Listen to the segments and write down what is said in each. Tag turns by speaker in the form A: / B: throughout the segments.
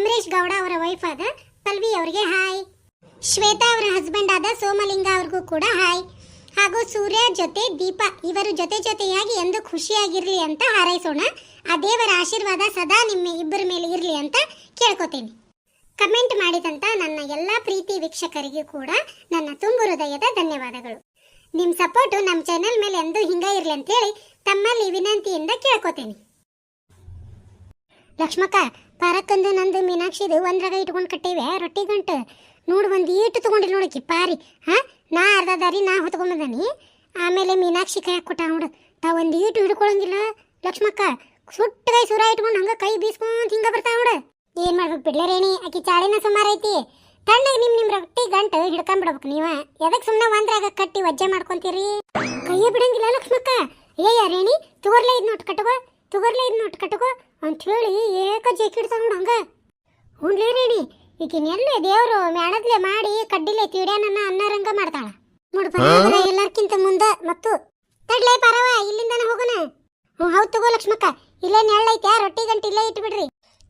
A: ಅಮರೇಶ್ ಗೌಡ ಅವರ ವೈಫ್ ಆದ ಪಲ್ವಿ ಅವರಿಗೆ ಹಾಯ್ ಶ್ವೇತಾ ಅವರ ಹಸ್ಬೆಂಡ್ ಆದ ಸೋಮಲಿಂಗ ಅವ್ರಿಗೂ ಕೂಡ ಹಾಯ್ ಹಾಗೂ ಸೂರ್ಯ ಜೊತೆ ದೀಪ, ಇವರು ಜೊತೆ ಜೊತೆಯಾಗಿ ಎಂದು ಖುಷಿಯಾಗಿರಲಿ ಅಂತ ಹಾರೈಸೋಣ. ಆ ದೇವರ ಆಶೀರ್ವಾದ ಸದಾ ನಿಮ್ಮ ಇಬ್ಬರ ಮೇಲೆ ಇರಲಿ ಅಂತ ಕೇಳ್ಕೊತೀನಿ. ಕಮೆಂಟ್ ಮಾಡಿದಂತ ನನ್ನ ಎಲ್ಲ ಪ್ರೀತಿ ವೀಕ್ಷಕರಿಗೂ ಕೂಡ ನನ್ನ ತುಂಬು ಹೃದಯದ ಧನ್ಯವಾದಗಳು. ನಿಮ್ಮ ಸಪೋರ್ಟು ನಮ್ಮ ಚಾನೆಲ್ ಮೇಲೆ ಎಂದೂ ಹಿಂಗ ಇರಲಿ ಅಂತೇಳಿ ತಮ್ಮಲ್ಲಿ ವಿನಂತಿಯಿಂದ ಕೇಳ್ಕೊತೀನಿ. ಲಕ್ಷ್ಮಕ್ಕ, ಪಾರಕ್ಕಂದು ನಂದು ಮೀನಾಕ್ಷಿದು ಒಂದ್ರಾಗ ಇಟ್ಕೊಂಡು ಕಟ್ಟಿವೆ, ರೊಟ್ಟಿ ಗಂಟು. ನೋಡು, ಒಂದು ಈಟು ತೊಗೊಂಡಿಲ್ಲ ನೋಡಕ್ಕಿ ಪಾರಿ. ಹಾಂ? ನಾ ಅರ್ಧ ದಾರಿ ನಾ ಹೊತ್ಕೊಂಬಂದಾನಿ ಆಮೇಲೆ ಮೀನಾಕ್ಷಿ ಕೈ ಕೊಟ್ಟ ನೋಡು. ತಾ ಒಂದು ಈಟು ಹಿಡ್ಕೊಳಂಗಿಲ್ಲ, ಲಕ್ಷ್ಮಕ್ಕ. ಸುಟ್ಟಗೈ ಸುರ ಇಟ್ಕೊಂಡು ಹಂಗೆ ಕೈ ಬೀಸ್ಕೊಂತ ಹಿಂಗೆ ಬರ್ತಾ ನೋಡು. ಏನು ಮಾಡ್ಬೇಕು ಬಿಡ್ಲರೇಣಿ ಆಕಿ ಚಾಳಿನ ಸುಮಾರು ಐತಿ. ತಣ್ಣಗೆ ನಿಮ್ಮ ನಿಮ್ಮ ರೊಟ್ಟಿ ಗಂಟು ಹಿಡ್ಕೊಂಡ್ಬಿಡ್ಬೇಕು ನೀವ. ಎದಕ್ಕೆ ಸುಮ್ಮನೆ ಒಂದ್ರಾಗ ಕಟ್ಟಿ ವಜ್ಜೆ ಮಾಡ್ಕೊಂತೀರಿ? ಕೈಯೇ ಬಿಡಂಗಿಲ್ಲ ಲಕ್ಷ್ಮಕ್ಕ. ಏಯ ರೇಣಿ, ತೋರ್ಲೇ ಇದ್ ನೋಟ್ ಕಟ್ಟಗೋ ತುಗರ್ಲೆ ಇದ್ ನೋಟ್ ಕಟ್ಟಕೋ ಅಂತ ಹೇಳಿ ಏಕ ಜೇಕಿಡ್ತಾವ ನೋಡು ಹಂಗ. ಹುಣ್ಲಿ ರೇಣಿ ಈಕಿನೆಲ್ಲೇ ದೇವರು ಮ್ಯಾಣದ್ಲೆ ಮಾಡಿ ಕಡ್ಡಿಲೆ ತೀಡ್ಯಾನನ್ನ ಅನ್ನರಂಗ ಮಾಡ್ತಾಳ. ನೋಡು ಎಲ್ಲರ್ಕಿಂತ ಮುಂದೆ ಮತ್ತು ತಡ್ಲೇ ಪರವ ಇಲ್ಲಿಂದನ ಹೋಗೋಣ. ಹ್ಞೂ ಹೌದು ತಗೋ ಲಕ್ಷ್ಮಕ್ಕ ಇಲ್ಲೇ ನೆಳ್ಳೈತೆ ರೊಟ್ಟಿ ಗಂಟಿ ಇಲ್ಲೇ ಇಟ್ಬಿಡ್ರಿ.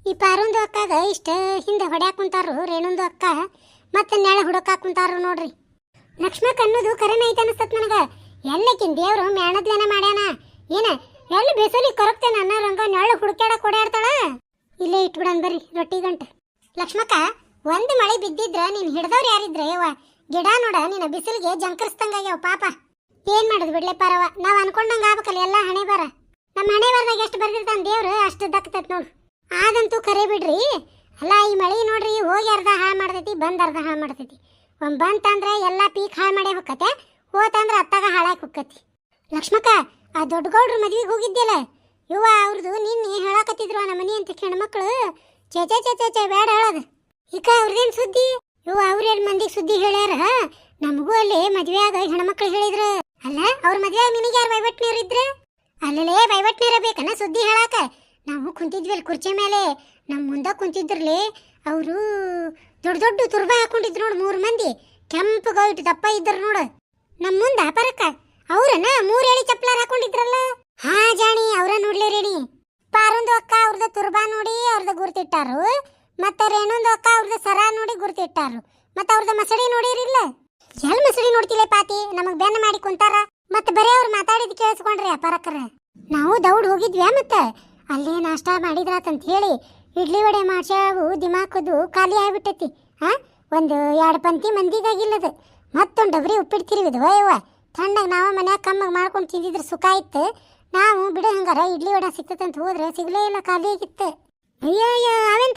A: ಈ ಪಾರುಂದು ಅಕ್ಕಾಗ ಇಷ್ಟ ಹಿಂದೆ ಹೊಡ್ಯಾಕ ಕುಂತಾರು ರೇಣೊಂದು ಅಕ್ಕ ಮತ್ತೆ ನೆಳ ಹುಡುಕಾಕ್ ಕುಂತಾರು ನೋಡ್ರಿ. ಲಕ್ಷ್ಮಕ್ಕ ಅನ್ನೋದು ಕರೆನ ಐತೆ ಅನಿಸ್ತತ್ ನನಗ. ಎಲ್ಲಕ್ಕಿನ್ ದೇವ್ರು ಮ್ಯಾಣದ್ಲೇನ ಮಾಡ್ಯಾನ? ಏನ ಎಲ್ಲಿ ಬೇಸಲಿ ಕರಗ್ತೇನೆ ಅನ್ನ ರಂಗ ನೆಳ್ಳು ಹುಡುಕ್ಯಾಡಕ್ ಓಡಾಡ್ತಾಳ ಇಲ್ಲೇ ಇಟ್ಬಿಡನ್ ಬರ್ರಿ, ರೊಟ್ಟಿ ಗಂಟೆ. ಲಕ್ಷ್ಮಕ್ಕ, ಒಂದು ಮಳೆ ಬಿದ್ದಿದ್ರ ನೀನ್ ಹಿಡ್ದವ್ರು ಯಾರಿದ್ರೆ? ಯವ್ವ, ಗಿಡ ನೋಡ, ನಿನ್ನ ಬಿಸಿಲಿಗೆ ಜಂಕರಿಸ್ದಂಗಾಗ್ಯಾವ ಪಾಪ. ಏನ್ ಮಾಡುದು ಬಿಡ್ಲೆ ಪಾರವ? ನಾವ್ ಅನ್ಕೊಂಡಂಗ ಆಗ್ಬೇಕಲ್ಲ, ಎಲ್ಲ ಹಣೆ ಬರ ನಮ್ಮ ಹಣೆ ಬರದಾಗ ಎಷ್ಟು ಬರ್ದಿರ್ತಾನ ದೇವ್ರು, ಅಷ್ಟು ದಕ್ತತ್ ನೋಡು. ಆದಂತೂ ಕರೆ ಬಿಡ್ರಿ. ಅಲ್ಲ, ಈ ಮಳೆ ನೋಡ್ರಿ, ಹೋಗಿ ಅರ್ಧ ಹಾಳು ಮಾಡ್ತೈತಿ, ಬಂದ್ ಅರ್ಧ ಹಾಳು ಮಾಡ್ತೈತಿ. ಒಂದ್ ಬಂತಂದ್ರೆ ಎಲ್ಲಾ ಪೀಕ್ ಹಾಳು ಮಾಡೇ ಹೋತಂದ್ರೆ ಹೋತಂದ್ರ ಅತ್ತಾಗ ಹಾಳಾಗಿ ಹೊಕ್ಕತಿ. ಲಕ್ಷ್ಮಕ್ಕ ಆ ದೊಡ್ಡ ಗೌಡ್ರ ಮದ್ವೆಗೆ ಹೋಗಿದ್ದೆಲ್ಲ ಇವ ಅವ್ರದ್ದು ನಿನ್ನೆ ಹೇಳಕತ್ತಿದ್ರು ನಮ್ಮ ಮನೆ ಅಂತ ಹೆಣ್ಮಕ್ಳು ಮಕ್ಕಳು ಚೇ ಚೇ ಬೇಡ ಹೇಳೋದು. ಈಗ ಅವ್ರದೇನ್ ಸುದ್ದಿ? ಇವ ಅವ್ರೇನ್ ಮಂದಿಗೆ ಸುದ್ದಿ ಹೇಳ್ಯಾರ? ನಮಗೂ ಅಲ್ಲಿ ಮದ್ವೆಯಾಗ ಹೆಣ್ಮಕ್ಳು ಹೇಳಿದ್ರು. ಅಲ್ಲ, ಅವ್ರ ಮದ್ವೆ ನಿನಗೆ ಯಾರು ವೈವಟ್ನೇರ್ ಇದ್ರೆ? ಅಲ್ಲಲೇ ವೈವಟ್ನೇರ ಬೇಕನ ಸುದ್ದಿ ಹೇಳಾಕ? ನಾವು ಕುಂತಿದ್ವಿ ಅಲ್ಲಿ ಕುರ್ಚಿ ಮೇಲೆ ನಮ್ಮ ಮುಂದೆ ಕುಂತಿದ್ರಲ್ಲಿ ಅವರು ದೊಡ್ಡ ದೊಡ್ಡ ತುರ್ಬ ಹಾಕೊಂಡಿದ್ರು ನೋಡು ಮೂರು ಮಂದಿ. ಕೆಂಪು ಗೌಟ್ ದಪ್ಪ ಇದ್ರು ನೋಡು. ನಮ್ಮ ಮುಂದೆ ಪರಕ್ಕ. ಅವ್ರನ್ನ ಮೂರ್ ಎಳಿ ಚಪ್ಪಲ ಹಾಕೊಂಡಿದ್ರಲ್ಲ? ಹಾ ಜಾಣಿ ಅವ್ರ ನೋಡ್ಲಿ ರೇಣಿ ಪಾರೊಂದು ಅಕ್ಕ, ಅವ್ರದ ತುರ್ಬಾ ನೋಡಿ, ಅವ್ರದ ಗುರ್ತಿಟ್ಟಾರು. ಮತ್ತೆ ರೇಣೊಂದು ಅಕ್ಕ, ಅವ್ರದ ಸರ ನೋಡಿ ಗುರ್ತಿಟ್ಟಾರು. ಮತ್ತೆ ಅವ್ರದ ಮಸಡಿ ನೋಡಿರಿಲ್ಲ? ಎಲ್ ಮಸಡಿ ನೋಡ್ತಿಲ್ಲ ಪಾತಿ? ನಮಗ್ ಬೆನ್ನ ಮಾಡಿ ಕುಂತಾರ. ಮತ್ತೆ ಬರೀ ಅವ್ರು ಮಾತಾಡಿದ್ ಕೇಳಿಸ್ಕೊಂಡ್ರಿ ಅಪಾರಕ್ಕರ. ನಾವು ದೌಡ್ ಹೋಗಿದ್ವಿ ಮತ್ತೆ? ಅಲ್ಲಿ ನಾಷ್ಟ ಮಾಡಿದ್ರಾತಂತ ಹೇಳಿ, ಇಡ್ಲಿ ವಡೆ ಮಾಡ್ಸಾವು ದಿಮಾಕದು ಖಾಲಿ ಆಗ್ಬಿಟ್ಟೈತಿ. ಹಾ ಒಂದು ಎರಡು ಪಂಕ್ತಿ ಮಂದಿಗಾಗಿಲ್ಲದು ಮತ್ತೊಂದು ಡಬ್ರಿ ಉಪ್ಪಿಟ್ಟು ತಿರುವಿದ್ವ ಯವ್ವ ತಣ್ಣಗೆ ನಾವು ಮನ್ಯಾಗ ಕಮ್ಮಗೆ ಮಾಡ್ಕೊಂಡು ತಿಂದಿದ್ರೆ ಸುಖ ಇತ್ತು ನಾವು ಬಿಡು ಹಂಗಾರ, ಇಡ್ಲಿ ವಡ ಸಿಕ್ತದಂತ ಹೋದ್ರೆ ಸಿಗ್ಲೇ ಇಲ್ಲ, ಖಾಲಿ ಆಗಿತ್ತು. ಅಯ್ಯೋ ಅಯ್ಯೋ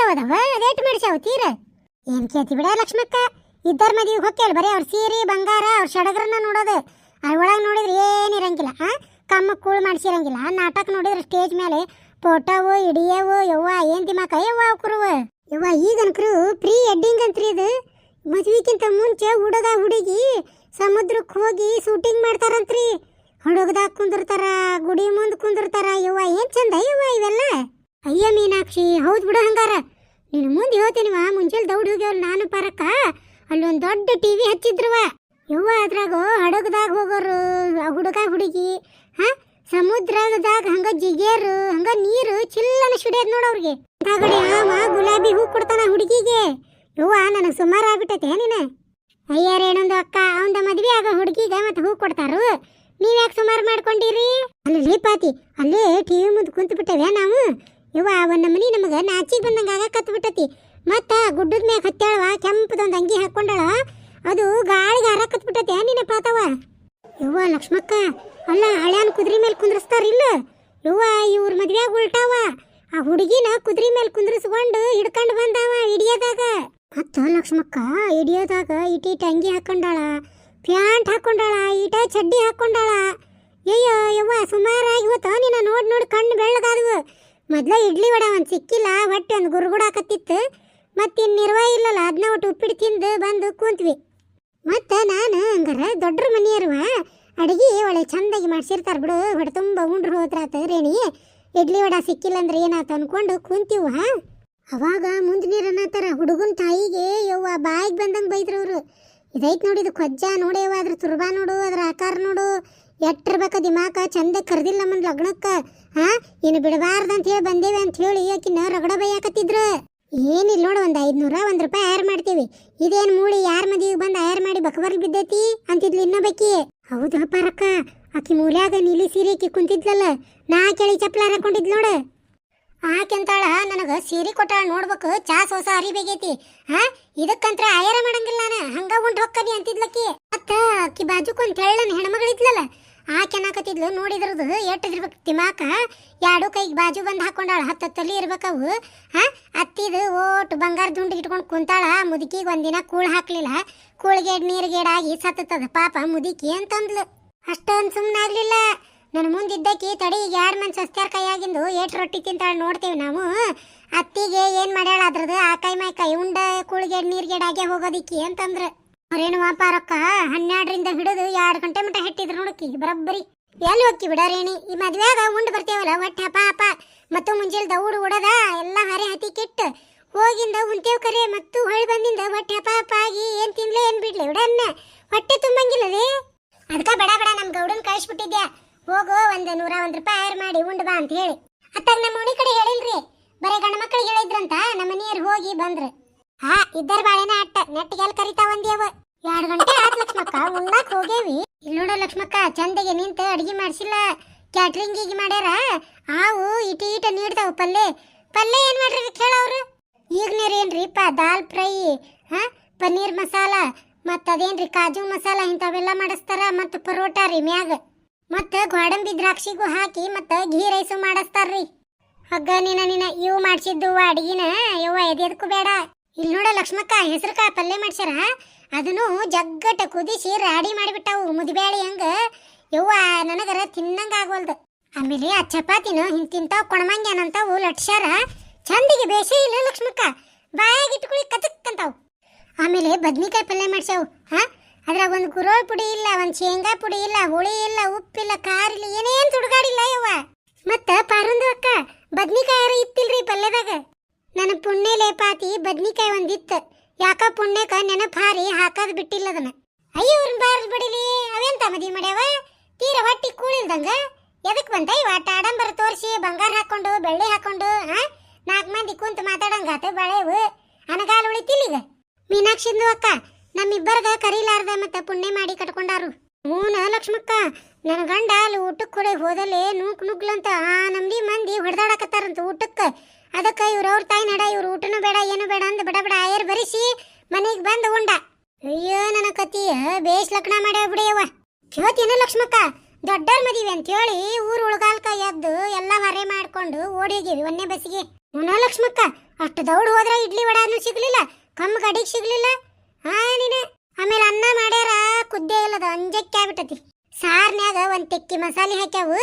A: ಹೋದವ? ರೇಟ್ ಮಾಡಿಸ್ಯಾವ ತೀರ? ಏನ್ ಕೇಳ್ತಿ ಬಿಡ ಲಕ್ಷ್ಮಕ್ಕ. ಇದ್ದರ ಮದುವೆ ಹೊಕ್ಕೇಳಿ ಬರೀ ಅವ್ರ ಸೀರೆ, ಬಂಗಾರ, ಅವ್ರ ಸಡಗರನ್ನ ನೋಡೋದು. ಅದ್ರ ಒಳಗೆ ನೋಡಿದ್ರೆ ಏನಿರಂಗಿಲ್ಲ ಹಾ ಕಮ್ಮ ಕೂಳು ಮಾಡಿಸಿರಂಗಿಲ್ಲ. ನಾಟಕ ನೋಡಿದ್ರೆ ಸ್ಟೇಜ್ ಮೇಲೆ ಫೋಟೋವು ಇಡಿಯವು, ಯವ್ವ ಏನ್ ದಿಮಾಕ ಯವ್ವ ಕುರುವ ಯವ್ವ, ಈಗನ್ಕರು ಪ್ರೀ ಎಡ್ಡಿಂಗ್ ಅಂತ್ರಿ ಇದು. ಮದ್ವಿಗಿಂತ ಮುಂಚೆ ಹುಡುಗ ಹುಡುಗಿ ಸಮುದ್ರಕ್ಕೆ ಹೋಗಿ ಶೂಟಿಂಗ್ ಮಾಡ್ತಾರಂತ್ರಿ. ಹುಡುಗದಾಗ ಕುಂದಿರ್ತಾರ, ಗುಡಿ ಮುಂದೆ ಕುಂದಿರ್ತಾರ. ಇವ ಏನ್ ಚಂದ ಇವ ಇವೆಲ್ಲ? ಅಯ್ಯ ಮೀನಾಕ್ಷಿ, ಹೌದು ಬಿಡು ಹಂಗಾರ. ನೀನು ಮುಂದೆ ಹೇಳ್ತೀನಿವ ಮುಂಚೆಲ್ ದೌಡ್ ಹೋಗ್ಯವ್ ನಾನು ಪರಕ ಅಲ್ಲೊಂದು ದೊಡ್ಡ ಟಿವಿ ಹಚ್ಚಿದ್ರವ ಯವ್ವ, ಅದ್ರಾಗ ಹಡಗದಾಗ ಹೋಗೋರು ಹುಡುಗ, ಹುಡುಗಿ, ಹ? ಸಮುದ್ರದಾಗ ಹಂಗ ಜಿಗೇರು, ಹಂಗ ನೀರು ಚಿಲ್ಲನ ಶುಡಿಯದ್ ನೋಡ ಅವ್ರಿಗೆ. ಗುಲಾಬಿ ಹೂ ಕೊಡ್ತಾನ ಹುಡುಗಿಗೆ. ಯವ್ವ, ನನಗೆ ಸುಮಾರು ಆಗ್ಬಿಟ್ಟೈತೆ ನೀನ ಅಯ್ಯಾರೇನೊಂದು ಅಕ್ಕ, ಅವಂದ ಮದ್ವೆ ಆಗೋ ಹುಡುಗಿಗೆ ಮತ್ತೆ ಹೂ ಕೊಡ್ತಾರು? ನೀವ್ಯಾಕೆ ಸುಮಾರು ಮಾಡ್ಕೊಂಡಿರಿ? ಅಲ್ಲಿ ಪಾತಿ, ಅಲ್ಲೇ ಟಿವಿ ಮುಂದೆ ಕುಂತು ಬಿಟ್ಟವೆ ನಾವು? ಇವ ಒಂದು ಮನಿ ನಮಗ ನಾಚಿಗೆ ಬಂದಂಗ ಆಗ ಕತ್ ಬಿಟ್ಟತಿ ಮತ್ತ ಗುಡ್ಡದ ಮ್ಯಾಗ ಹತ್ತಾಳವ ಕೆಂಪದೊಂದು ಅಂಗಿ ಹಾಕೊಂಡಾಳ. ಅದು ಗಾಳಿಗೆ ಹರಕತ್ ಬಿಟ್ಟತಿ ನಿನ್ನ ಪಾತವ ಯವ್ವ, ಲಕ್ಷ್ಮಕ್ಕ, ಅಲ್ಲ, ಹಳ್ಯಾನ್ ಕುದ್ರಿ ಮೇಲೆ ಕುಂದ್ರಸ್ತಾರಿಲ್ಲ ಯವ್ವ, ಇವ್ರ ಮದ್ವೆಯಾಗ ಉಲ್ಟಾವ ಆ ಹುಡುಗಿನ ಕುದ್ರಿ ಮೇಲೆ ಕುಂದ್ರಿಸ್ಕೊಂಡು ಹಿಡ್ಕೊಂಡು ಬಂದಾವ ಹಿಡಿಯೋದಾಗ ಮತ್ತ ಲಕ್ಷ್ಮಕ್ಕ ಹಿಡಿಯೋದಾಗ ಇಟೀಟ ಅಂಗಿ ಹಾಕೊಂಡಾಳ, ಪ್ಯಾಂಟ್ ಹಾಕೊಂಡಾಳ ಈಟ ಚಡ್ಡಿ ಹಾಕೊಂಡಾಳ. ಅಯ್ಯೋ, ಯವ್ವ ಸುಮಾರಾಗಿ ಇವತ್ತು ನಿನ್ನ ನೋಡಿ ನೋಡಿ ಕಣ್ಣು ಬೆಳ್ಳಗಾದವು. ಮೊದ್ಲ ಇಡ್ಲಿ ವಡ ಒಂದು ಸಿಕ್ಕಿಲ್ಲ, ಹೊಟ್ಟೆ ಒಂದು ಗುರುಗುಡಾಕತ್ತಿತ್ತು. ಮತ್ತಿನ್ ನಿರ್ವಾಹ ಇಲ್ಲಲ್ಲ ಅದನ್ನ ಒಟ್ಟು ಉಪ್ಪಿಟ್ಟು ತಿಂದು ಬಂದು ಕೂತ್ವಿ. ಮತ್ತು ನಾನು ಹಂಗಾರ ದೊಡ್ಡರ ಮನೆಯರುವ ಅಡುಗೆ ಒಳ್ಳೆ ಚಂದಾಗಿ ಮಾಡ್ಸಿರ್ತಾರೆ ಬಿಡು, ಹೊಟ್ಟೆ ತುಂಬ ಉಂಡ್ರು ಹೋದ್ರಾತ ರೇಣಿ. ಇಡ್ಲಿ ವಡ ಸಿಕ್ಕಿಲ್ಲ ಅಂದ್ರೆ ಏನಾತ ಅನ್ಕೊಂಡು ಕುಂತೀವ ಅವಾಗ ಮುಂದೆ ನೀರು ಅನ್ನತ್ತಾರ ಹುಡುಗನ ತಾಯಿಗೆ ಯವ್ವ ಬಾಯಿಗೆ ಬಂದಂಗೆ ಬೈದ್ರು ಅವರು. ಇದೈತ್ ನೋಡಿ ಇದು ಕೊಜ್ಜ ನೋಡೇವ ಅದ್ರ ತುರ್ಬಾ ನೋಡು, ಅದ್ರ ಆಕಾರ ನೋಡು. ಎಟ್ಟಿರ್ಬೇಕು ದಿಮಾಕ, ಚಂದ ಕರೆದಿಲ್ಲ ನಮ್ಮ ಲಗ್ನಕ್ಕೆ. ಹಾ ಇನ್ನು ಬಿಡಬಾರ್ದಂತ ಹೇಳಿ ಬಂದೇವೆ ಅಂತ ಹೇಳಿ ಆಕಿನ ರಗಡ ಬೈಯಾಕತ್ತಿದ್ರು. ಏನಿಲ್ಲ ನೋಡು ಒಂದು ಐದ್ನೂರ ಒಂದು ರೂಪಾಯಿ ಆಯರ್ ಮಾಡ್ತೀವಿ. ಇದೇನು ಮೂಳಿ ಯಾರ ಮದುವೆಗೆ ಬಂದು ಆಯರ್ ಮಾಡಿ ಬಕಬರ್ಲ್ ಬಿದ್ದೈತಿ ಅಂತಿದ್ಲು ಇನ್ನೊಬ್ಬಕಿ. ಹೌದು ಪಾರಕ್ಕ ಆಕಿ ಮೂಲ್ಯಾಗ ನೀಲಿ ಸೀರೆ ಆಕಿ ಕುಂತಿದ್ಲಲ್ಲ. ನಾ ಕೆಳಿ ಚಪ್ಪಲ ಹಾಕೊಂಡಿದ್ಲು ನೋಡು. ಆಕೆಂತಾಳ, ನನಗ ಸೀರೆ ಕೊಟ್ಟಾಳ ನೋಡ್ಬೇಕು, ಚಾ ಸೋಸ ಅರಿಬೇಕೈತಿ ಹಾ ಇದಕ್ಕಂತ್ರ ಆಯರ ಮಾಡಂಗಿಲ್ಲ ನಾನು. ಹಂಗ ಉಂಡ್ ಹೊಕ್ಕದಿ ಅಂತಿದ್ಲಕ್ಕಿ. ಮತ್ತ ಆಕಿ ಬಾಜುಕೊಂದ್ ತೆಳ್ಳನ ಹೆಣ್ಮಗಳಿದ್ಲಲ್ಲ ಆಕೆ ಅನ್ನಕತ್ತಿದ್ಲು. ನೋಡಿದ್ರದು ಎಟ್ಟಿದಿರ್ಬೇಕು ತಿಮಾಕ ಎರಡು ಕೈಗೆ ಬಾಜು ಬಂದು ಹಾಕೊಂಡಾಳ, ಹತ್ತು ತಲೆ ಇರ್ಬೇಕವು ಹಾ ಅತ್ತಿದು ಓಟ್ ಬಂಗಾರ ದುಂಡು ಇಟ್ಕೊಂಡು ಕುಂತಾಳ. ಮುದುಕಿಗೆ ಒಂದಿನ ಕೂಳ್ ಹಾಕ್ಲಿಲ್ಲ. ಕೂಳ್ಗೇಡ್, ನೀರ್ಗೇಡಾಗಿ ಸತ್ತದ ಪಾಪ ಮುದುಕಿ ಅಂತಂದ್ಲು. ಅಷ್ಟೊಂದು ಸುಮ್ಮನಾಗ್ಲಿಲ್ಲ ನನ್ನ ಮುಂದಿದ್ದಕ್ಕಿ ತಡಿ ಈಗ ಎರಡು ಮನ್ ಸಸ್ತ್ಯಾರ ಕೈಯಾಗಿಂದು ಏಟ್ ರೊಟ್ಟಿ ತಿಂತಾಳೆ ನೋಡ್ತೀವಿ ನಾವು. ಅತ್ತಿಗೆ ಏನು ಮಾಡ್ಯಾಳ ಅದ್ರದ್ದು ಆ ಕೈ ಮೈ ಕೈ ಉಂಡ ಕೂಳ್ಗೇಡ್ ನೀರ್ಗೇಡಾಗೆ ಹೋಗೋದಿಕ್ಕಿ ಅಂತಂದ್ರೆ. ಅವ್ರೇನು ರೊಕ್ಕ? ಹನ್ನೆರಡರಿಂದ ಹಿಡಿದು ಎರಡು ಗಂಟೆ ಮಟ್ಟ ಹೆಟ್ಟಿದ್ರು ನೋಡಕ್ಕಿ ಬರಬ್ಬರಿ. ಎಲ್ಲಿ ಓಕೆ ಬಿಡ ರೇಣಿ ಈ ಮದ್ವೆಯಾಗ ಉಂಡು ಬರ್ತೇವಲ್ಲ ಒಟ್ಟೆ ಹಪ ಹಪ ಮತ್ತು ಮುಂಜಾನೆ ದೌಡು ಉಡದ, ಎಲ್ಲ ಹರೆ ಹತಿ ಕೆಟ್ಟು. ಹೋಗಿಂದ ಉಂತೇವ್ ಕರೆ, ಮತ್ತು ಹೊಳಿ ಬಂದಿಂದ ಹೊಟ್ಟೆ ಹಪ ಹಪ ಆಗಿ ಏನ್ ತಿನ್ಲೆ ಏನ್ ಬಿಡ್ಲೆ? ಬಿಡನ್ನ ಹೊಟ್ಟೆ ತುಂಬಂಗಿಲ್ಲ ರೀ. ಅದಕ್ಕ ಬೇಡ ಬೇಡ, ನಮ್ ಗೌಡನ್ ಕಳಿಸ್ಬಿಟ್ಟಿದ್ಯಾ? ಹೋಗು ಒಂದ್ ನೂರ ಒಂದ್ ರೂಪಾಯಿ ಹೈರ್ ಮಾಡಿ ಉಂಡ್ ಬಾ ಅಂತ ಹೇಳಿ. ಅತ್ತಾಗ ನಮ್ಮ ಮನಿ ಕಡೆ ಹೇಳಿಲ್ರಿ, ಬರೀ ಗಂಡ ಮಕ್ಕಳಿಗೆ ಹೇಳಿದ್ರಂತ, ನಮ್ಮ ಮನೆಯವ್ರು ಹೋಗಿ ಬಂದ್ರು. ಹಾ, ಇದ್ದರ ಬಾಳೆನ ಅಟ್ಟ ನೆಟ್ಟಿಗೆಲ್ ಕರಿತಾ ಒಂದೇವ ಎರಡು ಗಂಟೆ ಆತ್ ಲಕ್ಷ್ಮಕ್ಕ, ಉಣ್ಣಾಕ್ ಹೋಗೇವಿ ಇಲ್ಲಿ ನೋಡೋ ಲಕ್ಷ್ಮಕ್ಕ, ಚಂದಗೆ ನಿಂತ ಅಡಿಗೆ ಮಾಡ್ಸಿಲ್ಲ. ಈಗ ಮಾಡ್ಯಾರ. ಆವು ಇಟ ಇಟ ನೀಡ್ತಾವ ಪಲ್ಲೆ. ಪಲ್ಲೆ ಏನ್ ಮಾಡ್ರಿ ಕೇಳವ್ರು ಈಗ ನೀರೇನ್ರಿಪ್ಪ ದಾಲ್ ಫ್ರೈ, ಹಾ, ಪನ್ನೀರ್ ಮಸಾಲ, ಮತ್ತ ಅದೇನ್ರಿ, ಕಾಜು ಮಸಾಲ ಇಂಥವೆಲ್ಲ ಮಾಡಿಸ್ತಾರ, ಮತ್ತು ಪರೋಟ ರೀ ಮ್ಯಾಗ. ಮತ್ತ ಗೋಡಂಬಿ ದ್ರಾಕ್ಷಿಗೂ ಹಾಕಿ ಮತ್ತ ಘೀ ರೈಸು ಮಾಡಿಸ್ತಾರ್ರಿ. ಹಗ್ಗ ನಿನ ನಿನ ಇವು ಮಾಡ್ಸಿದ್ದು ಅಡಿಗಿನ ಯವ್ವ ಎದೆದಕ್ಕೂ ಬೇಡ. ಇಲ್ಲಿ ನೋಡ ಲಕ್ಷ್ಮಕ್ಕ ಹೆಸರುಕಾಯಿ ಪಲ್ಯ ಮಾಡ್ಸ್ಯಾರ. ಅದನ್ನು ಜಗ್ಗಟ ಕುದಿಸಿ ರಾಡಿ ಮಾಡಿಬಿಟ್ಟಾವು ಮುದಿಬ್ಯಾಳಿ ಹಂಗ. ಯವ್ವ ನನಗರ ತಿನ್ನಂಗ ಆಗೋಲ್ದು. ಆಮೇಲೆ ಆ ಚಪಾತಿನ ಹಿಂಗ್ ತಿಂತಾವ್ ಕೊಣಮಂಗ್ಯಾನಂತಾವು ಲಟ್ಸ್ಯಾರ. ಚಂದಿಗೆ ಬೇಸೇ ಇಲ್ಲ ಲಕ್ಷ್ಮಕ್ಕ. ಬಾಯಾಗಿಟ್ಕೊಳ್ಳಿ ಕತಕ್ಕಂತಾವು ಆಮೇಲೆ ಬದ್ನಿಕಾಯಿ ಪಲ್ಯ ಮಾಡ್ಸ್ಯಾವು. ಹಾ? ಅದ್ರಾಗ ಒಂದು ಗುರೋ ಪುಡಿ ಇಲ್ಲ, ಒಂದು ಶೇಂಗಾ ಪುಡಿ ಇಲ್ಲ, ಹುಳಿ ಇಲ್ಲ ಉಪ್ಪಿಲ್ಲ ಖಾರ ಇಲ್ಲ, ಏನೇನ್ ತುಡುಗಾಡಿಲ್ಲ ಯವ್ವ. ಮತ್ತ ಪಾರುಂದು ಅಕ್ಕ, ಬದ್ನಿಕಾಯಿ ಇತ್ತಿಲ್ರಿ ಪಲ್ಯದಾಗ? ನನ್ನ ಪುಣ್ಯ ಲೇಪಾತಿ ಬದ್ನಿಕಾಯಿ ಒಂದಿತ್ತು. ಯಾಕ ಪುಣ್ಯಕ ನೆನಪು ಹಾರಿ, ಹಾಕದ್ ಬಿಟ್ಟಿಲ್ಲ ಅದನ್ನ. ಅಯ್ಯೋ ಅವ್ರನ್ನ ಬಾರ್ದು ಬಿಡಿಲಿ, ಅವೆಂತ ಮದಿ ಮಾಡ್ಯಾವ? ತೀರ ಹೊಟ್ಟಿ ಕೂಳಿಲ್ದಂಗ? ಎದಕ್ ಬಂತ ಇವ? ಆಡಂಬರ ತೋರಿಸಿ, ಬಂಗಾರ ಹಾಕೊಂಡು, ಬೆಳ್ಳಿ ಹಾಕೊಂಡು ಹಾ ನಾಲ್ಕು ಮಂದಿ ಕುಂತ ಮಾತಾಡಂಗಾತ, ಬಳೆವು. ಅನಗಾಲ ಉಳಿತಿಲ್ಲೀಗ ಮೀನಾಕ್ಷಿಂದು ಅಕ್ಕ ನಮ್ಮಿಬ್ಬರ್ಗ ಕರೀಲಾರ್ದ ಮತ್ತೆ ಪುಣ್ಯ ಮಾಡಿ ಕಟ್ಕೊಂಡಾರು. ಹೂನ ಲಕ್ಷ್ಮಕ್ಕ ನನ್ನ ಗಂಡ ಅಲ್ಲಿ ಊಟಕ್ಕೆ ಕೊಡೆ ಹೋದಲ್ಲೇ ನೂಕ್ ನುಗ್ಲಂತ ಆ ನಮ್ದಿ ಮಂದಿ ಹೊಡೆದಾಡಕತ್ತಾರಂತ ಊಟಕ್ಕೆ. ಅದಕ್ಕೆ ಇವ್ರ ಅವ್ರ ತಾಯಿ ನಡ, ಇವ್ರ ಊಟನೂ ಬೇಡ, ಏನು ಬೇಡ ಅಂದ್ ಬಡ ಬಡ ಆಯರ್ ಬರಿಸಿ ಮನೆಗೆ ಬಂದು ಉಂಡ. ಅಯ್ಯೋ ನನ್ನ ಕತಿಯ ಬೇಸ್ ಲಗ್ನ ಮಾಡ್ಯಾವ ಬಿಡಿಯವ್ವ ಕೇಳ್ತೀನ ಲಕ್ಷ್ಮಕ್ಕ ದೊಡ್ಡವ್ರ ಮದಿವೆ ಅಂತ ಹೇಳಿ ಊರ್ ಉಳ್ಗಾಲ್ಕ ಎದ್ದು ಎಲ್ಲ ಮರೆ ಮಾಡ್ಕೊಂಡು ಓಡಿಹೋಗಿವಿ ಒಂದೇ ಬಸ್ಸಿಗೆ. ಹ್ಞೂ ಲಕ್ಷ್ಮಕ್ಕ, ಅಷ್ಟು ದೌಡ್ ಹೋದ್ರೆ ಇಡ್ಲಿ ವಡಾನು ಸಿಗ್ಲಿಲ್ಲ ಕಮ್ಮ ಗಡಿಗೆ ಸಿಗ್ಲಿಲ್ಲ. ಹಾ ಆಮೇಲೆ ಅನ್ನ ಮಾಡ್ಯಾರ, ಕುದ್ದೇ ಇಲ್ಲದ, ಅಂಜಕ್ಕೆ ಆಗ್ಬಿಟ್ಟತಿ. ಸಾರ್ನ್ಯಾಗ ಒಂದ್ ತೆಕ್ಕಿ ಮಸಾಲೆ ಹಾಕ್ಯಾವು.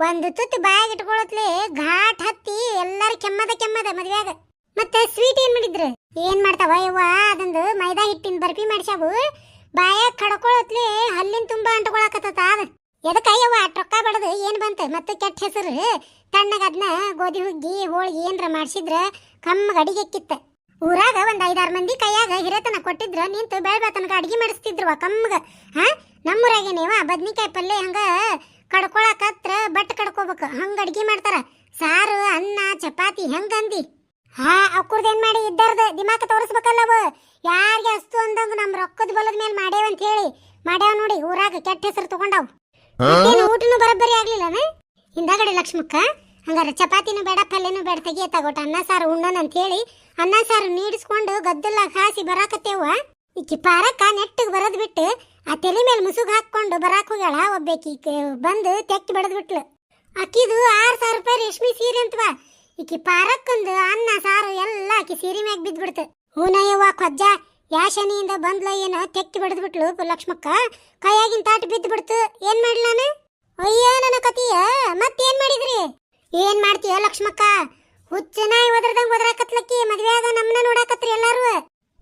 A: ಒಂದು ತುತ್ತು ಬಾಯಾಗ ಇಟ್ಕೊಳತ್ಲೆ ಘಾಟ್ ಹತ್ತಿ ಎಲ್ಲಾರು ಕೆಮ್ಮದ ಕೆಮ್ಮದ ಮದ್ವ್ಯಾಗ. ಮತ್ತೆ ಸ್ವೀಟ್ ಏನ್ ಮಾಡಿದ್ರು? ಏನ್ ಮಾಡ್ತಾವ ಯವ್ವ? ಅದೊಂದು ಮೈದಾ ಹಿಟ್ಟಿನ ಬರ್ಫಿ ಮಾಡ್ಸ್ಯಾವು. ಬಾಯಾಗ ಕಡ್ಕೊಳತ್ಲೆ ಹಲ್ಲಿನ ತುಂಬಾ ಅಂಟ್ಕೊಳಕತ್ತ ಅದ ಎದಕ್ಕ ಯವ್ವ ಟೊಕ್ಕ ಬಡದು ಏನ್ ಬಂತ? ಮತ್ತೆ ಕೆಟ್ಟ ಹೆಸರು? ತಣ್ಣಗ ಅದನ್ನ ಗೋಧಿ ಹುಗ್ಗಿ, ಹೋಳಿಗೆ ಏನ್ರ ಮಾಡ್ಸಿದ್ರ ಕಮ್ಮಗ ಅಡಿಗೆಕ್ಕಿತ್ತ ಊರಾಗ ಒಂದ್ ಐದಾರು ಮಂದಿ ಕೈಯಾಗ ಹಿರೇತನ ಕೊಟ್ಟಿದ್ರ ನಿಂತು ಬೆಳ್ಬ ತನಕ ಅಡಿಗೆ ಮಾಡಿಸ್ತಿದ್ರವ ಕಮ್ಮಗ. ಹಾ? ನಮ್ಮೂರಾಗೇನೇವ ಬದ್ನಿಕಾಯಿ ಪಲ್ಯ ಹಂಗ ಕಡ್ಕೊಳಕತ್ರ ಬಟ್ ಕಡ್ಕೋಬೇಕು. ಹಂಗ ಅಡಿಗೆ ಮಾಡ್ತಾರ. ಸಾರು ಅನ್ನ ಚಪಾತಿ ಹೆಂಗಂದಿ ಹಾ ಅಕ್ಕುರ್ದೇನ್ ಮಾಡಿ? ಇದ್ದಾರ್ದ ದಿಮಾಕ ತೋರಿಸ್ಬೇಕಲ್ಲವ ಯಾರಿಗೆ ಅಸ್ತು ಅಂದಂಗ ನಮ್ ರೊಕ್ಕದ ಬಲದ ಮೇಲೆ ಮಾಡೇವ ಅಂತ ಹೇಳಿ ಮಾಡ್ಯಾವ ನೋಡಿ ಊರಾಗ ಕೆಟ್ಟ ಹೆಸರು ತಗೊಂಡಾವ್. ಊಟನು ಬರೋಬ್ಬರಿ ಆಗ್ಲಿಲ್ಲ ಹಿಂದಾಗಡೆ ಲಕ್ಷ್ಮಕ್ಕ ಹಂಗಾರ ಚಪಾತಿನೂ ಬೇಡ ಪಲ್ಯನೂ ಬೇಡ ತೆಗಿಯ ತಗೋಟ ಅನ್ನ ಸಾರು ಉಣ್ಣನ ಅಂತ ಹೇಳಿ ಅನ್ನ ಸಾರು ನೀಡಿಸ್ಕೊಂಡು ಗದ್ದಲ ಹಾಸಿ ಬರಾಕತ್ತೇವ ಈಕಿ ಪಾರಕ್ಕ ನೆಟ್ಟಗ್ ಬರದ್ ಬಿಟ್ಟು ಆ ತಲೆ ಮೇಲೆ ಮುಸುಗ್ ಹಾಕೊಂಡು ಬರಾಕ್ ಹೋಗ್ಯಾಳ ಒಬ್ಬೇಕಿ. ಬಂದು ತೆಕ್ಕಿ ಬಡದ್ ಬಿಟ್ಲು. ಅಕ್ಕಿದು ಆರ್ ಸಾವಿರ ರೂಪಾಯಿ ರೇಷ್ಮೆ ಸೀರೆ ಅಂತವ. ಈಕಿ ಪಾರಕ್ಕಂದು ಅನ್ನ, ಸಾರು ಎಲ್ಲ ಆಕಿ ಸೀರೆ ಮ್ಯಾಗ ಬಿದ್ಬಿಡ್ತು ಹೂನಯ್ಯವ್ವ ಕೊಜ್ಜ, ಯಾ ಶನಿಯಿಂದ ಬಂದ್ಲ ಏನ ತೆಕ್ಕಿ ಬಡದ್ ಬಿಟ್ಲು ಲಕ್ಷ್ಮಕ್ಕ ಕೈಯಾಗಿನ ತಾಟ್ ಬಿದ್ದು ಬಿಡ್ತು ಏನ್ ನಾನು? ಅಯ್ಯ ನನ್ನ ಕತಿಯ, ಮತ್ತೇನ್ ಮಾಡಿದ್ರಿ? ಏನ್ ಮಾಡ್ತೀಯ ಲಕ್ಷ್ಮಕ್ಕ? ಹುಚ್ಚ ನಾಯಿ ಒದ್ರದಂಗ್ ಒದ್ರಾಕತ್ಲಕ್ಕಿ, ಮದ್ವೆಯಾಗ ನಮ್ಮನ್ನ ನೋಡಾಕತ್ರಿ ಎಲ್ಲಾರು.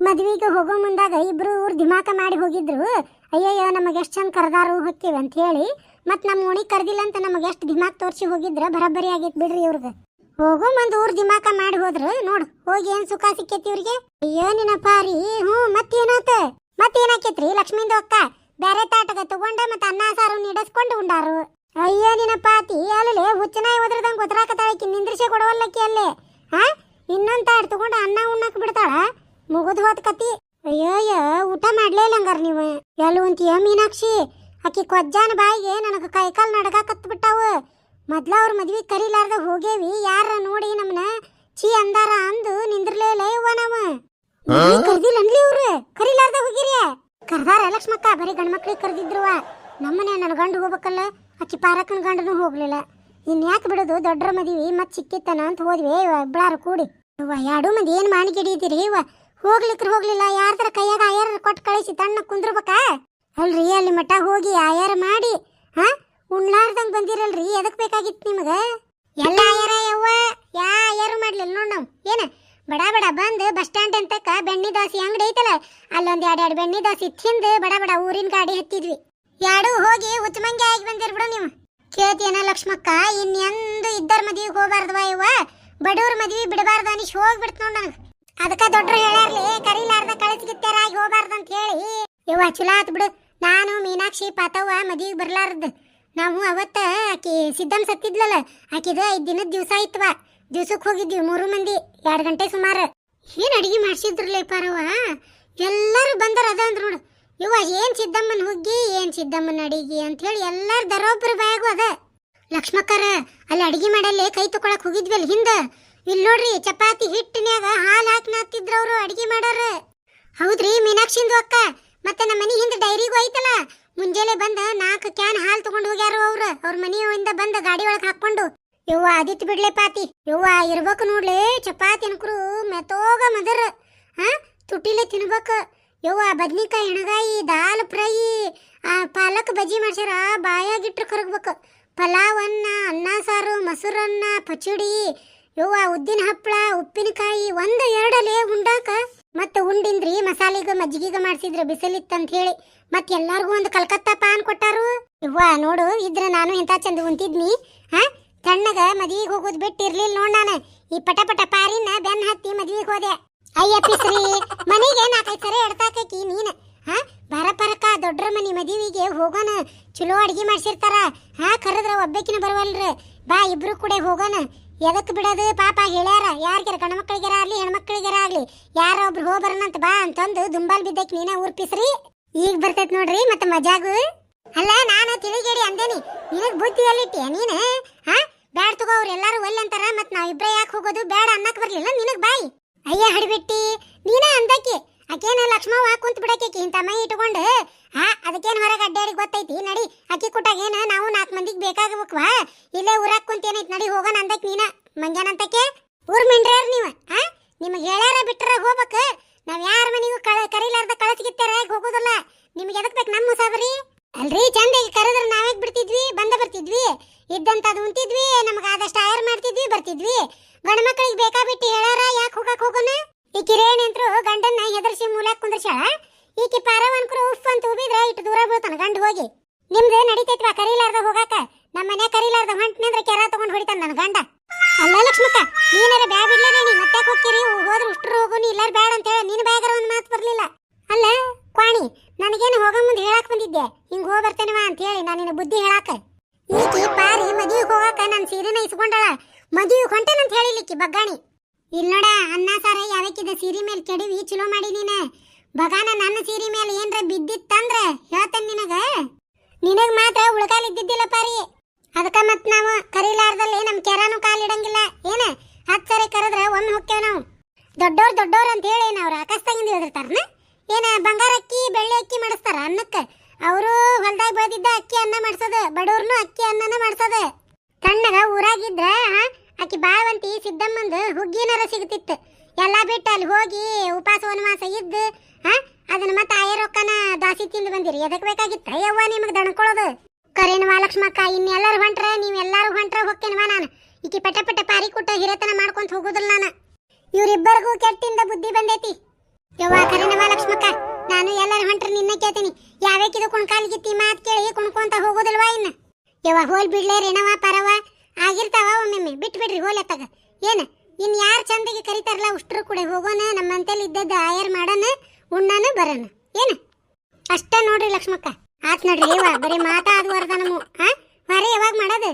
A: ಮದ್ವಿಗೆ ಹೋಗೋ ಮುಂದಾಗ ಇಬ್ರು ಊರ್ ದಿಮಾಕ ಮಾಡಿ ಹೋಗಿದ್ರು. ಅಯ್ಯಯ್ಯೋ, ನಮಗೆ ಎಷ್ಟು ಚಂದ ಕರೆದಾರು ಹೋಗ್ತೀವಿ ಅಂತ ಹೇಳಿ. ಮತ್ ನಮ್ಮ ಓಣಿ ಕರ್ದಿಲ್ಲ ಅಂತ ನಮಗೆ ಎಷ್ಟು ದಿಮಾಕ್ ತೋರಿಸಿ ಹೋಗಿದ್ರ, ಬರಬ್ಬರಿ ಆಗೈತ್ ಬಿಡ್ರಿ ಇವ್ರಿಗೆ. ಹೋಗೋ ಮುಂದ್ ಊರ್ ದಿಮಾಕ ಮಾಡಿ ಹೋದ್ರು. ನೋಡು, ಹೋಗಿ ಏನ್ ಸುಖ ಸಿಕ್ಕೈತಿ ಇವ್ರಿಗೆ? ಅಯ್ಯೋ ನಿನ್ನ ಪಾರಿ ಹ್ಞೂ, ಮತ್ತೇನಾತ? ಮತ್ತೇನಾಕೈತ್ರಿ? ಲಕ್ಷ್ಮೀಂದು ಅಕ್ಕ. ಬ್ಯಾರೆ ತಾಟಗ ತಗೊಂಡ ಮತ್ತೆ ಅನ್ನ ಸಾರು ನೀಡಸ್ಕೊಂಡು ಉಂಡಾರು. ಅಯ್ಯೋ ನಿನ್ನ ಪಾತಿ ಅಲ್ಲೇ ಹುಚ್ಚನಾಯಿ ಒದ್ರದಂಗ್ ಒದ್ರಾಕತಾಳಕಿ ನಿಂದ್ರಿಸೆ ಕೊಡವಲ್ಲಕ್ಕಿ ಅಲ್ಲೇ. ಹಾ ಇನ್ನೊಂದ್ ತಾಡ್ ತಗೊಂಡು ಅನ್ನ ಉಣ್ಣಕ್ ಬಿಡ್ತಾಳ? ಮುಗಿದ್ ಹೋತ್ ಕತಿ. ಅಯ್ಯಯ್ಯ ಊಟ ಮಾಡ್ಲೇ ಇಲ್ಲ ಹಂಗಾರ ನೀವು. ಎಲ್ಲಿ ಉಂತೀಯ ಮೀನಾಕ್ಷಿ? ಆಕಿ ಕೊಜ್ಜಾನ ಬಾಯಿಗೆ ನನಗೆ ಕೈಕಾಲ್ ನಡಗಾಕತ್ ಬಿಟ್ಟಾವು. ಮೊದ್ಲ ಅವ್ರ ಮದ್ವಿ ಕರಿಲಾರ್ದ ಹೋಗೇವಿ ಯಾರ ನೋಡಿ ನಮ್ಮನ್ನ ಛೀ ಅಂದಾರ ಅಂದು ನಿಂದ್ರಲೇ ಇಲ್ಲ ಇವ್ವ ನಾವ. ಕರ್ದಿಲ್ಲ ಅನ್ಲಿ ಅವ್ರು. ಕರಿಲಾರ್ದ ಹೋಗಿರಿ ಕರ್ದಾರ ಲಕ್ಷ್ಮಕ್ಕ ಬರೀ ಗಂಡ್ಮಕ್ಳಿಗೆ ಕರ್ದಿದ್ರುವ ನಮ್ಮನೆ ನನ್ನ ಗಂಡು ಹೋಗ್ಬೇಕಲ್ಲ. ಆಕಿ ಪಾರಕ್ಕನ ಗಂಡನು ಹೋಗ್ಲಿಲ್ಲ. ಇನ್ ಯಾಕೆ ಬಿಡೋದು? ದೊಡ್ಡರ ಮದುವೆ ಮತ್ ಸಿಕ್ಕಿತ್ತನ ಅಂತ ಹೋದ್ವಿ. ಇಬ್ಬಳಾರು ಕೂಡಿ. ಅವ್ವ ಎರಡು ಮಂದಿ ಏನ್ ಮಾಣಿಗಿಡಿದಿರಿ ಇವ ಹೋಗ್ಲಿಕ್ರ ಹೋಗ್ಲಿಲ್ಲ. ಯಾರ ತರ ಕೈಯಾಗ ಆಯಾರ ಕೊಟ್ಟು ಕಳಿಸಿ ತಣ್ಣ ಕುಂದ್ರಬೇಕಾ? ಅಲ್ರಿ, ಅಲ್ಲಿ ಮಠ ಹೋಗಿ ಆಯಾರ ಮಾಡಿ ಹಾ ಉಣ್ಲಾರ್ದಂಗ್ ಬಂದಿರಲ್ರಿ? ಎದಕ್ಕೆ ಬೇಕಾಗಿತ್ತು ನಿಮಗೆ? ಎಲ್ಲ ಆಯಾರ ಯವ್ವ? ಯಾ ಆಯಾರು ಮಾಡ್ಲಿಲ್ಲ ನೋಡ್ ನಾವು. ಏನ? ಬಡ ಬಡ ಬಂದು ಬಸ್ ಸ್ಟ್ಯಾಂಡ್ ಅಂತಕ ಬೆಣ್ಣಿ ದಾಸಿ ಅಂಗಡಿ ಐತಲ್ಲ, ಅಲ್ಲೊಂದು ಎರಡ್ ಎರಡು ಬೆಣ್ಣಿ ದಾಸಿ ತಿಂದು ಬಡ ಬಡ ಊರಿನ ಗಾಡಿ ಹತ್ತಿದ್ವಿ. ಎರಡು ಹೋಗಿ ಉಚ್ಚಮಂಗೆ ಆಗಿ ಬಂದಿರ್ ಬಿಡು ನೀವು. ಕೇಳ್ತೀಯನ ಲಕ್ಷ್ಮಕ್ಕ, ಇನ್ನೆಂದು ಇದ್ದರ ಮದ್ವಿಗೆ ಹೋಗ್ಬಾರ್ದವ ಇವ ಬಡವ್ರ ಮದ್ವಿ ಬಿಡಬಾರ್ದ ಅನಿಶ್ ಹೋಗ್ಬಿಡ್ತು ನೋಡ್ ನನಗೆ. ಅದಕ್ಕ ದೊಡ್ಡರು ಹೇಳ್ಯಾರ್ಲಿ, ಕರಿಲಾರ್ದ ಕಳಸ್ಗಿತ್ತಾರಾಗಿ ಹೋಗ್ಬಾರ್ದು ಅಂತ ಹೇಳಿ. ಇವ ಚಲೋ ಆತ್ ಬಿಡು. ನಾನು ಮೀನಾಕ್ಷಿ ಪಾತವ್ವ ಮದ್ವಿಗೆ ಬರ್ಲಾರ್ದು. ನಾವು ಅವತ್ತ ಆಕಿ ಸಿದ್ಧಂ ಸತ್ತಿದ್ಲಲ್ಲ, ಆಕಿದ ಐದ್ ದಿನದ ದಿವಸ ಆಯ್ತವ. ದಿವ್ಸಕ್ಕೆ ಹೋಗಿದ್ವಿ ಮೂರು ಮಂದಿ ಎರಡು ಗಂಟೆ ಸುಮಾರು. ಏನ್ ಅಡಿಗೆ ಮಾಡ್ಸಿದ್ರಲ್ಲ ಪಾರವ್ವ? ಎಲ್ಲರೂ ಬಂದರು ಅದ ನೋಡು. ಇವ ಏನ್ ಸಿದ್ದಮ್ಮನ ಹುಗ್ಗಿ, ಏನ್ ಸಿದ್ದಮ್ಮನ ಅಡಿಗೆ ಅಂತ ಹೇಳಿ ಎಲ್ಲಾರು ದರೋಬ್ರ ಬಾಯಾಗು ಅದ. ಲಕ್ಷ್ಮಕ್ಕರ, ಅಲ್ಲಿ ಅಡಿಗೆ ಮಾಡಲ್ಲೇ ಕೈ ತಕೊಳಕ್ ಹೋಗಿದ್ವಲ್ ಹಿಂದ? ಇಲ್ಲಿ ನೋಡ್ರಿ, ಚಪಾತಿ ಹಿಟ್ಟಿನ್ಯಾಗ ಹಾಲು ಹಾಕಿ ಅವ್ರು ಅಡಿಗೆ ಮಾಡೋರು. ಹೌದ್ರಿ, ಮೀನಾಕ್ಷಿಂದು ಅಕ್ಕ, ಮತ್ತೆ ನಮ್ಮ ಮನಿ ಹಿಂದೆ ಡೈರಿಗೂ ಐತಲ್ಲ? ಮುಂಜಾನೆ ಬಂದ ನಾಲ್ಕು ಕ್ಯಾನ್ ಹಾಲು ತಗೊಂಡು ಹೋಗ್ಯಾರ ಅವ್ರ. ಅವ್ರ ಮನೆಯಿಂದ ಬಂದ ಗಾಡಿ ಒಳಗೆ ಹಾಕೊಂಡು ಯವ್ವ ಅದಿತ್ ಬಿಡ್ಲೆ ಪಾತಿ. ಯವ್ವ, ಇರ್ಬೇಕು ನೋಡ್ಲೆ ಚಪಾತಿ ಅನ್ಕರು ಮೆತೋಗ ಮದರ್. ಹಾ ತುಟಿಲೆ ತಿನ್ಬೇಕು. ಯವ್ವ, ಬದ್ನಿಕಾಯಿ ಎಣಗಾಯಿ, ದಾಲ್ ಫ್ರೈ, ಆ, ಪಾಲಕ್ ಬಜ್ಜಿ ಮಾಡ್ಸ್ಯಾರ, ಬಾಯಾಗಿಟ್ರು ಕರಗ್ಬೇಕು. ಪಲಾವ್ ಅನ್ನ ಅನ್ನ ಸಾರು, ಮೊಸರನ್ನ, ಪಚಡಿ, ಯವ್ವ, ಉದ್ದಿನ ಹಪ್ಪಳ ಉಪ್ಪಿನಕಾಯಿ, ಒಂದು ಎರಡಲೆ ಉಂಡಾಕ. ಮತ್ತೆ ಉಂಡಿಂದ್ರಿ, ಮಸಾಲೆಗೆ, ಮಜ್ಜಿಗೆಗ ಮಾಡಿಸಿದ್ರು ಬಿಸಿಲಿತ್ತಂತ ಹೇಳಿ ಮತ್ತೆ ಎಲ್ಲಾರ್ಗೂ ಒಂದು ಕಲ್ಕತ್ತಾ ಪಾನ್ ಕೊಟ್ಟಾರು. ಇವ್ವ ನೋಡು, ಇದ್ರ ನಾನು ಎಂತ ಚಂದ ಉಂತಿದ್ನಿ ಹಾ, ತಣ್ಣಗ ಮದ್ವಿಗೆ ಹೋಗೋದು ಬಿಟ್ಟು ಇರ್ಲಿಲ್ಲ ನೋಡ್ ನಾನು. ಈ ಪಟ ಪಟ ಪಾರಿನ ಬೆನ್ ಹತ್ತಿ ಮದ್ವಿಗೆ ಹೋದೆ. ಅಯ್ಯ ಪಿಸ್ರಿ, ಮನೆಗೆ ನಾಲ್ಕೈದು ಸರಿ ಎಡ್ತಾಕಿ ನೀನ್. ಹಾ, ಬರ ಪರಕ ದೊಡ್ಡ್ರ ಮನೆ ಮದುವಿಗೆ ಹೋಗೋಣ. ಚಲೋ ಅಡಿಗೆ ಮಾಡ್ಸಿರ್ತಾರ. ಹಾ, ಕರೆದ್ರ ಒಬ್ಬಕಿನ ಬರವಲ್ರಿ. ಬಾ, ಇಬ್ರು ಕೂಡ ಹೋಗೋಣ. ಎದಕ್ಕೆ ಬಿಡೋದು? ಪಾಪ ಹೇಳ್ಯಾರ. ಯಾರಿಗಾರ ಗಂಡ ಮಕ್ಕಳಿಗಾರ ಆಗ್ಲಿ ಹೆಣ್ಮಕ್ಳಿಗಾರ ಆಗ್ಲಿ. ಯಾರ ಒಬ್ರು ಹೋಗ್ಬರನಂತ ಬಾ ಅಂತಂದು ದುಂಬಾಲ್ ಬಿದ್ದಕ್ ನೀನ ಊರ್ ಪಿಸ್ರಿ. ಈಗ ಬರ್ತೈತ್ ನೋಡ್ರಿ, ಮತ್ತೆ ಮಜಾಗು. ಅಲ್ಲ, ನಾನು ತಿಳಿಗೇಡಿ ಅಂದೇನಿ. ನಿನಗ್ ಬುದ್ಧಿ ಎಲ್ಲಿಟ್ಟಿಯ ನೀನ? ಹಾ, ಬ್ಯಾಡ್ ತಗೋ, ಅವ್ರು ಎಲ್ಲಾರು ಒಲ್ಲೆ ಅಂತಾರ ಮತ್ ನಾವ್ ಯಾಕೆ ಹೋಗೋದು? ಬೇಡ ಅನ್ನಕ್ ಬರ್ಲಿಲ್ಲ, ನಿನಗ್ ಬಾಯಿ. ಅಯ್ಯ ಹಡಿಬಿಟ್ಟಿ, ನೀನ ಅಂದಕ್ಕೆ. ಅಕೇನ ಲಕ್ಷ್ಮವ್ವ ಕುಂತ ಬಿಡಕ್ಕೆ ಇಂತ ಮೈ ಇಟ್ಕೊಂಡು. ಹಾ ಅದಕ್ಕೇನ್ ಹೊರಗೆ ಅಡ್ಡಾಡಿ ಗೊತ್ತೈತಿ? ನಡಿ, ಅಕ್ಕಿ ಕುಟ್ಟಾಗೇನ ನಾವು ನಾಲ್ಕು ಮಂದಿಗೆ ಬೇಕಾಗಬೇಕ್ವಾ? ಇಲ್ಲೇ ಊರಾಗ ಕುಂತೇನೈತಿ ನಡಿ, ಹೋಗೋಣ ಅಂದಕ್ಕೆ ನೀನ. ಮಂಜಾನಂತಕ್ಕೆ ಊರ್ ಮಿಂಡ್ರ್ಯಾರ ನೀವು? ಹಾ ನಿಮಗೆ ಹೇಳ್ಯಾರ ಬಿಟ್ರ ಹೋಗ್ಬೇಕ. ನಾವು ಯಾರ ಮನೆಗೂ ಕಳ, ಕರಿಲಾರ್ದ ಕಳಿಸ್ಗಿತ್ತಾರ ಹೋಗೋದಲ್ಲ? ನಿಮ್ಗೆ ಎದಕ್ ಬೇಕು ನಮ್ಮ ಮುಸಾಬರಿ? ಅಲ್ರಿ, ಚಂದಾಗಿ ಕರೆದ್ರೆ ನಾವೇ ಬಿಡ್ತಿದ್ವಿ, ಬಂದ ಬರ್ತಿದ್ವಿ. ಇದ್ದಂತದು ಉಂತಿದ್ವಿ ನಮ್ಗೆ ಆದಷ್ಟು ಆಯರ್ ಮಾಡ್ತಿದ್ವಿ, ಬರ್ತಿದ್ವಿ. ಗಂಡ ಮಕ್ಕಳಿಗೆ ಬೇಕಾ ಬಿಟ್ಟು ಹೋಗೋಣ ಈ ಕಿರೇಣಿ ಅಂತರು ಗಂಡನ್ನ ಹೆದರ್ಸಿ ಮೂಲಕ ಕುಂದ್ರಶಾಳ ಈಕಿ ಪಾರವನ್ಕರು ಉಫ್ ಅಂತ ಉಬಿದ್ರ ಇಟ್ಟು ದೂರ ಬೀಳ್ತಾನ ಗಂಡ ಹೋಗಿ. ನಿಮ್ದು ನಡಿತೈತ್ವಾ ಕರಿಲಾರ್ದ ಹೋಗಾಕ? ನಮ್ಮ ಮನೆ ಕರಿಲಾರ್ದ ಅಂದ್ರೆ ಕೆರ ತಗೊಂಡ್ ಹೊಡಿತಾನ ನನ್ನ ಗಂಡ. ಅಲ್ಲ ಲಕ್ಷ್ಮಕ್ಕ, ನೀನಾರ ಬ್ಯಾ ಬಿಡ್ಲೇನೆ ನೀ ಮತ್ತೆ ಹೋಗ್ತೀರಿ? ಹೋದ್ರ ಉಷ್ಟ್ರು ನೀ ಇಲ್ಲಾರ ಬ್ಯಾಡ ಅಂತ ಹೇಳಿ ನಿನ್ ಬಾಯಾಗರ ಒಂದ್ ಮಾತು ಬರ್ಲಿಲ್ಲ. ಅಲ್ಲ, ಕ್ವಾಣಿ, ನನಗೇನು ಹೋಗ ಮುಂದೆ ಹೇಳಕ್ ಬಂದಿದ್ದೆ? ಹಿಂಗ್ ಹೋಗ್ ವಾ ಅಂತ ಹೇಳಿ ನಾನು ನಿನ್ನ ಬುದ್ಧಿ ಹೇಳಾಕ. ಈಕಿ ಪಾರಿ ಮದುವೆಗೆ ಹೋಗಾಕ ನನ್ನ ಸೀರೆನ ಇಸ್ಕೊಂಡಳ. ಮದುವೆ ಹೊಂಟೇನಂತ ಹೇಳಿಲಿಕ್ಕಿ ಬಗ್ಗಾಣಿ. ಇಲ್ ನೋಡ ಅನ್ನ ಸಾರ ಯಾವಕ್ಕಿದ ಸೀರೆ ಮೇಲೆ ಕೆಡಿವಿ? ಚಲೋ ಮಾಡಿ ನೀನ. ಬಗಾನ ನನ್ನ ಸೀರೆ ಮೇಲೆ ಏನ್ರ ಬಿದ್ದಿತ್ತಂದ್ರ ಹೇಳ್ತೇನೆ ನಿನಗ. ನಿನಗ್ ಮಾತ್ರ ಉಳ್ಕಾಲ್ ಇದ್ದಿದ್ದಿಲ್ಲ ಪಾರಿ. ಅದಕ್ಕ ಮತ್ ನಾವು ಕರಿಲಾರ್ದಲ್ಲಿ ನಮ್ ಕೆರಾನು ಕಾಲ್ ಇಡಂಗಿಲ್ಲ. ಏನ? ಹತ್ ಸರಿ ಕರೆದ್ರ ಒಮ್ಮೆ ಹೋಗ್ತೇವೆ ನಾವು. ದೊಡ್ಡೋರ್ ದೊಡ್ಡೋರ್ ಅಂತ ಹೇಳಿ ಅವ್ರು ಆಕಾಶದಾಗಿಂದ ಹೇಳಿರ್ತಾರನ? ಏನ ಬಂಗಾರ ಅಕ್ಕಿ, ಬೆಳ್ಳಿ ಅಕ್ಕಿ ಮಾಡಿಸ್ತಾರ ಅನ್ನಕ್ಕ? ಅವರು ಹೊಲ್ದಾಗ ಬೆಳೆದಿದ್ದ ಅಕ್ಕಿ ಅನ್ನ ಮಾಡ್ಸೋದು, ಬಡವ್ರನು ಅಕ್ಕಿ ಅನ್ನನ ಮಾಡ್ಸೋದು. ತಣ್ಣಗ ಊರಾಗಿದ್ರ ಆಕಿ ಬಾಳವಂತಿ ಸಿದ್ದಮ್ಮಂದು ಹುಗ್ಗಿನರ ಸಿಗ್ತಿತ್ತು. ಎಲ್ಲ ಬಿಟ್ಟು ಅಲ್ಲಿ ಹೋಗಿ ಉಪವಾಸ ವನವಾಸ ಇದ್ದು, ಆ, ಅದನ್ನ ಮತ್ತೆ ಆಯ ರೊಕ್ಕನ ದಾಸಿ ತಿಂದು ಬಂದಿರಿ. ಎದಕ್ ಬೇಕಾಗಿತ್ತ? ಯವ್ವ ನಿಮಗೆ ದಣಕೊಳ್ಳೋದು ಕರೇನ ವಾ ಲಕ್ಷ್ಮಕ್ಕ ಇನ್ನೆಲ್ಲರೂ ಹೊಂಟ್ರೆ, ನೀವೆಲ್ಲರೂ ಹೊಂಟ್ರ ಹೋಗ್ತೇನವಾ ನಾನು. ಈಕಿ ಪಟ ಪಟ ಪಾರಿ ಕೊಟ್ಟ ಹಿರೇತನ ಮಾಡ್ಕೊಂತ ಹೋಗುದಿಲ್ಲ ನಾನು. ಇವ್ರಿಬ್ಬರಿಗೂ ಕೆಟ್ಟಿಂದ ಬುದ್ಧಿ ಬಂದೈತಿ. ಯವ್ವ ಕರೇನವಾ ಲಕ್ಷ್ಮಕ್ಕ ನಾನು ಎಲ್ಲರೂ ಹೊಂಟ್ರೆ ನಿನ್ನ ಕೇಳ್ತೀನಿ. ಯಾವ್ಯಾಕಿದು ಕುಣ್ಕಾಲ್ಗಿತ್ತಿ ಮಾತ್ ಕೇಳಿ ಕುಣ್ಕೊಂತ ಹೋಗೋದಿಲ್ವಾ ಇನ್ನ? ಯವ್ವ ಹೋಲ್ ಬಿಡ್ಲೇ ರೇಣವ ಪರವ ಆಗಿರ್ತಾವ ಒಮ್ಮೊಮ್ಮೆ. ಬಿಟ್ಟು ಬಿಡ್ರಿ ಹೋಲತ್ತಾಗ ಏನ? ಇನ್ ಯಾರು ಚಂದಗೆ ಕರಿತಾರಲ್ಲ, ಉಷ್ಟ್ರು ಕೂಡ ಹೋಗೋಣ ನಮ್ಮಂತಲ್ಲಿ ಇದ್ದದ್ದು ಆಯರ್ ಮಾಡೋಣ, ಉಣ್ಣಾನ, ಬರೋಣ. ಏನು? ಅಷ್ಟೇ ನೋಡ್ರಿ ಲಕ್ಷ್ಮಕ್ಕ. ಆತ್ ನೋಡ್ರಿ ಇವ ಬರೀ ಮಾತಾಡುವರ್ದ ನಮ್ಮ ಹಾ ಹೊರೆ ಯಾವಾಗ ಮಾಡೋದು?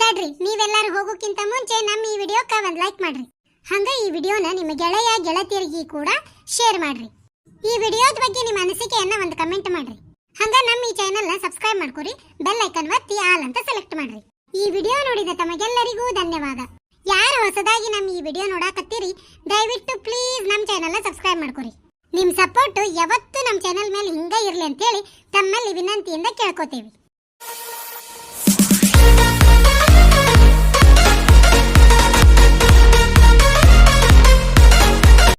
A: ತಡ್ರಿ, ನೀವೆಲ್ಲರೂ ಹೋಗೋಕ್ಕಿಂತ ಮುಂಚೆ ನಮ್ಮ ಈ ವಿಡಿಯೋಕ್ಕ ಒಂದು ಲೈಕ್ ಮಾಡ್ರಿ. ಹಂಗೆ ಈ ವಿಡಿಯೋನ ನಿಮ್ಮ ಗೆಳೆಯ, ಗೆಳತಿಯರಿಗೆ ಕೂಡ ಶೇರ್ ಮಾಡ್ರಿ. ಈ ವಿಡಿಯೋದ ಬಗ್ಗೆ ನಿಮ್ಮ ಅನಿಸಿಕೆಯನ್ನು ಒಂದು ಕಮೆಂಟ್ ಮಾಡ್ರಿ. ಹಂಗೆ ನಮ್ಮ ಈ ಚಾನೆಲ್ನ ಸಬ್ಸ್ಕ್ರೈಬ್ ಮಾಡ್ಕೊರಿ ಬೆಲ್ ಐಕನ್ ಒತ್ತಿ, ಆಲ್ ಅಂತ ಸೆಲೆಕ್ಟ್ ಮಾಡ್ರಿ. ಈ ವಿಡಿಯೋ ನೋಡಿದ ತಮಗೆಲ್ಲರಿಗೂ ಧನ್ಯವಾದ. ಯಾರು ಹೊಸದಾಗಿ ನಮ್ಮ ಈ ವಿಡಿಯೋ ನೋಡಾಕತ್ತೀರಿ, ದಯವಿಟ್ಟು ಪ್ಲೀಸ್ ನಮ್ಮ ಚಾನೆಲ್ನ ಸಬ್ಸ್ಕ್ರೈಬ್ ಮಾಡ್ಕೊರಿ. ನಿಮ್ಮ ಸಪೋರ್ಟ್ ಯಾವತ್ತೂ ನಮ್ಮ ಚಾನೆಲ್ ಮೇಲೆ ಹಿಂಗೆ ಇರಲಿ ಅಂತ ಅಂತೇಳಿ ತಮ್ಮಲ್ಲಿ ವಿನಂತಿಯಿಂದ ಕೇಳ್ಕೊತೀವಿ.